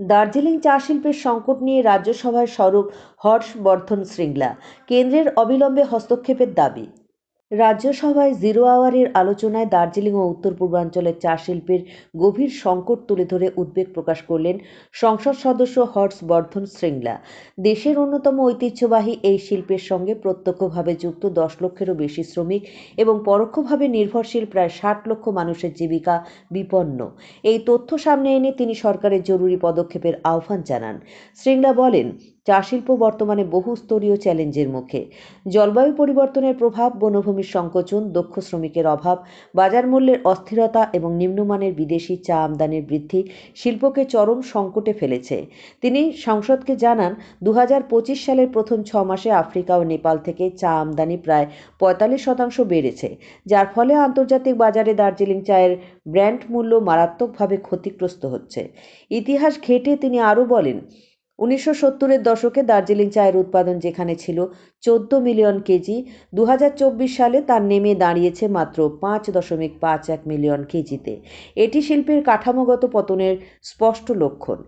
দার্জিলিং চা শিল্পের সংকট নিয়ে রাজ্যসভায় স্বরূপ হর্ষবর্ধন শৃঙ্গলা। কেন্দ্রের অবিলম্বে হস্তক্ষেপের দাবি। রাজ্যসভায় জিরো আওয়ারের আলোচনায় দার্জিলিং ও উত্তর পূর্বাঞ্চলের চা শিল্পের গভীর সংকট তুলে ধরে উদ্বেগ প্রকাশ করলেন সংসদ সদস্য হর্ষ বর্ধন শৃঙ্গলা দেশের অন্যতম ঐতিহ্যবাহী এই শিল্পের সঙ্গে প্রত্যক্ষভাবে যুক্ত দশ লক্ষেরও বেশি শ্রমিক এবং পরোক্ষভাবে নির্ভরশীল প্রায় ষাট লক্ষ মানুষের জীবিকা বিপন্ন। এই তথ্য সামনে এনে তিনি সরকারের জরুরি পদক্ষেপের আহ্বান জানান। শৃঙ্গলা বলেন চা শিল্প বর্তমানে বহুস্তরীয় চ্যালেঞ্জের মুখে। জলবায়ু পরিবর্তনের প্রভাব, বনভূমির সংকোচন, দক্ষ শ্রমিকের অভাব, বাজার মূল্যের অস্থিরতা এবং নিম্নমানের বিদেশি চা আমদানির বৃদ্ধি শিল্পকে চরম সংকটে ফেলেছে। তিনি সংসদকে জানান দু হাজার পঁচিশ সালের প্রথম ছ মাসে আফ্রিকা ও নেপাল থেকে চা আমদানি প্রায় পঁয়তাল্লিশ শতাংশ বেড়েছে, যার ফলে আন্তর্জাতিক বাজারে দার্জিলিং চায়ের ব্র্যান্ড মূল্য মারাত্মকভাবে ক্ষতিগ্রস্ত হচ্ছে। ইতিহাস ঘেঁটে তিনি আরও বলেন উনিশশো সত্তরের দশকে দার্জিলিং চায়ের উৎপাদন যেখানে ছিল চোদ্দ মিলিয়ন কেজি দু হাজার চব্বিশ সালে তার নেমে দাঁড়িয়েছে মাত্র পাঁচ দশমিক পাঁচ এক মিলিয়ন কেজিতে। এটি শিল্পের কাঠামোগত পতনের স্পষ্ট লক্ষণ।